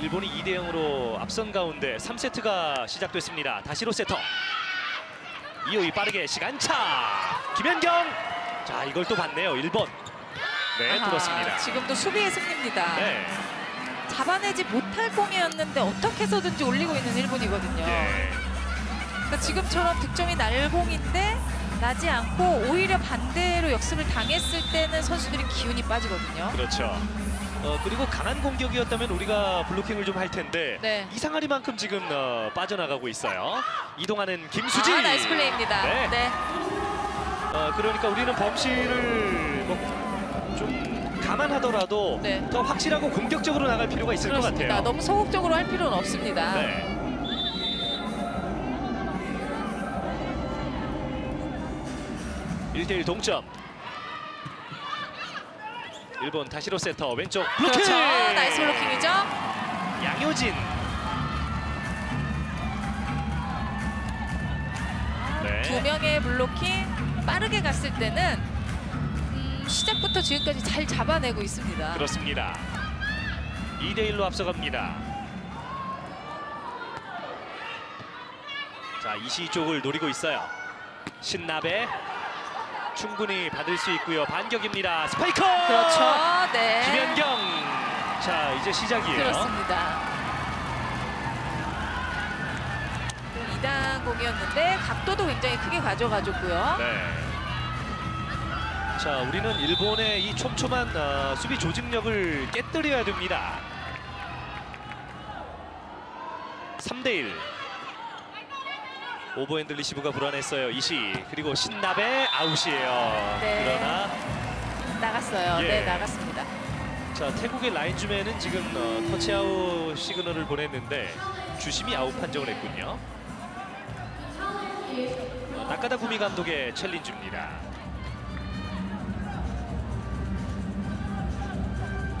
일본이 2대 0으로 앞선 가운데 3세트가 시작됐습니다. 다시로 세터. 이호이 빠르게 시간차. 김현경. 자, 이걸 또 봤네요. 1번. 네, 아하, 뚫었습니다. 지금도 수비의 승리입니다. 네. 잡아내지 못할 공이었는데 어떻게 해서든지 올리고 있는 일본이거든요. 예. 그러니까 지금처럼 득점이 날 공인데 나지 않고 오히려 반대로 역습을 당했을 때는 선수들이 기운이 빠지거든요. 그렇죠. 어, 그리고 강한 공격이었다면 우리가 블로킹을 좀 할 텐데 네. 이상하리만큼 지금 어, 빠져나가고 있어요. 이동하는 김수지. 아, 나이스 플레이입니다. 네. 네. 어, 그러니까 우리는 범실을 뭐좀 감안하더라도 네. 더 확실하고 공격적으로 나갈 필요가 있을 것 그렇습니다. 같아요. 너무 소극적으로 할 필요는 없습니다. 네. 일대일 동점. 일본 다시로 세터 왼쪽 블로킹. 그렇죠. 나이스 블로킹이죠. 양효진. 네. 두 명의 블로킹 빠르게 갔을 때는 음, 시작부터 지금까지 잘 잡아내고 있습니다. 그렇습니다. 2대 1로 앞서갑니다. 자, 이시 쪽을 노리고 있어요. 신나베 충분히 받을 수 있고요. 반격입니다. 스파이커! 그렇죠. 네. 김현경. 자, 이제 시작이에요. 그렇습니다. 2단 공이었는데 각도도 굉장히 크게 가져가줬고요. 네. 자, 우리는 일본의 이 촘촘한 어, 수비 조직력을 깨뜨려야 됩니다. 3대 1. 오버핸드 리시브가 불안했어요. 이시 그리고 신나베 아웃이에요. 네. 그러나 나갔어요. 예. 네, 나갔습니다. 자 태국의 라인주맨은 지금 어, 터치아웃 시그널을 보냈는데 주심이 아웃 판정을 했군요. 어, 나카다 구미 감독의 챌린지입니다.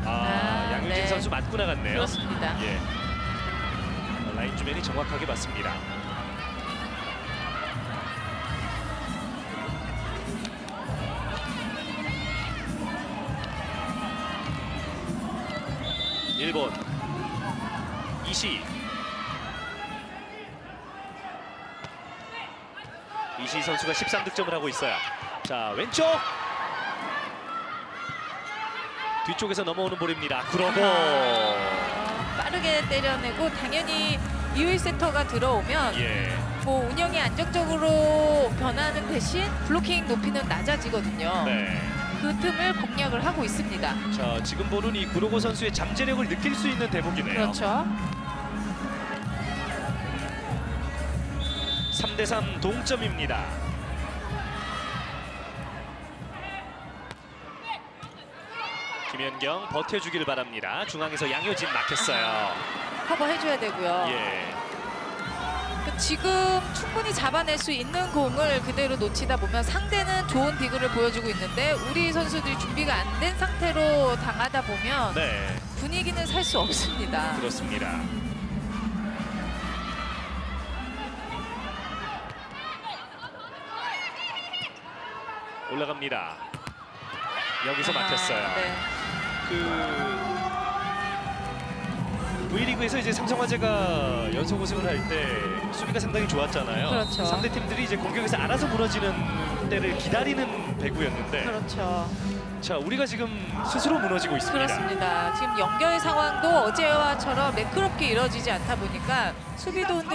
아, 아, 양효진 네. 선수 맞고 나갔네요. 그렇습니다. 예. 어, 라인주맨이 정확하게 맞습니다. 일본 이시 이시 선수가 13득점을 하고 있어요. 자 왼쪽 뒤쪽에서 넘어오는 볼입니다. 그러고 어, 빠르게 때려내고 당연히 이후의 세터가 들어오면 예 뭐 운영이 안정적으로 변하는 대신 블로킹 높이는 낮아지거든요. 네. 그 틈을 공략을 하고 있습니다. 자 지금 보는 이 구로고 선수의 잠재력을 느낄 수 있는 대목이네요. 그렇죠. 3대3 동점입니다. 김현경 버텨주길 바랍니다. 중앙에서 양효진 막혔어요. 커버해줘야 되고요. 예. 그 지금 충분히 잡아낼 수 있는 공을 그대로 놓치다 보면 상대는 좋은 디그를 보여주고 있는데 우리 선수들이 준비가 안 된 상태로 당하다 보면 네, 분위기는 살 수 없습니다. 그렇습니다. 올라갑니다. 여기서 막혔어요. 아, 네. 그 V리그에서 이제 삼성화재가 연속 우승을 할 때 수비가 상당히 좋았잖아요. 그렇죠. 상대 팀들이 이제 공격에서 알아서 무너지는 때를 기다리는 배구였는데 그렇죠. 자 우리가 지금 스스로 무너지고 있습니다. 그렇습니다. 지금 연결 상황도 어제와처럼 매끄럽게 이루어지지 않다 보니까 수비도 흔들